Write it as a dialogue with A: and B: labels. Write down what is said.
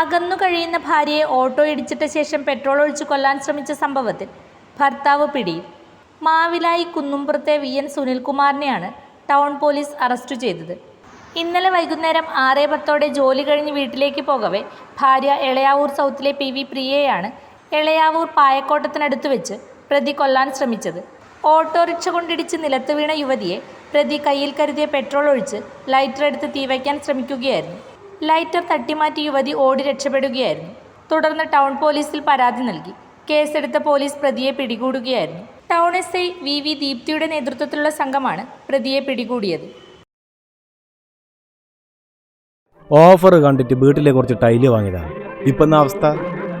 A: അകന്നു കഴിയുന്ന ഭാര്യയെ ഓട്ടോ ഇടിച്ചിട്ട ശേഷം പെട്രോൾ ഒഴിച്ച് കൊല്ലാൻ ശ്രമിച്ച സംഭവത്തിൽ ഭർത്താവ് പിടിയിൽ. മാവിലായി കുന്നുംപുറത്തെ വി എൻ സുനിൽകുമാറിനെയാണ് ടൗൺ പോലീസ് അറസ്റ്റ് ചെയ്തത്. ഇന്നലെ വൈകുന്നേരം ആറേ പത്തോടെ ജോലി കഴിഞ്ഞ് വീട്ടിലേക്ക് പോകവെ ഭാര്യ എളയാവൂർ സൗത്തിലെ പി വി പ്രിയയെയാണ് എളയാവൂർ പായക്കോട്ടത്തിനടുത്ത് വെച്ച് പ്രതി കൊല്ലാൻ ശ്രമിച്ചത്. ഓട്ടോറിക്ഷ കൊണ്ടിടിച്ച് നിലത്ത് വീണ യുവതിയെ പ്രതി കയ്യിൽ കരുതിയ പെട്രോൾ ഒഴിച്ച് ലൈറ്റർ എടുത്ത് തീവയ്ക്കാൻ ശ്രമിക്കുകയായിരുന്നു. ലൈറ്റർ തട്ടിമാറ്റി യുവതി ഓടി രക്ഷപ്പെടുകയായിരുന്നു. തുടർന്ന് ടൗൺ പോലീസിൽ പരാതി നൽകി. കേസെടുത്ത പോലീസ് പ്രതിയെ പിടികൂടുകയായിരുന്നു. Town S I V V ദീപ്തിയുടെ നേതൃത്വത്തിലുള്ള സംഘമാണ് പ്രതിയെ പിടികൂടിയത്.
B: ഓഫർ കണ്ടിട്ട് വീട്ടിലെ കുറച്ച് ടൈൽ വാങ്ങിയതാണ്. ഇപ്പം അവസ്ഥ?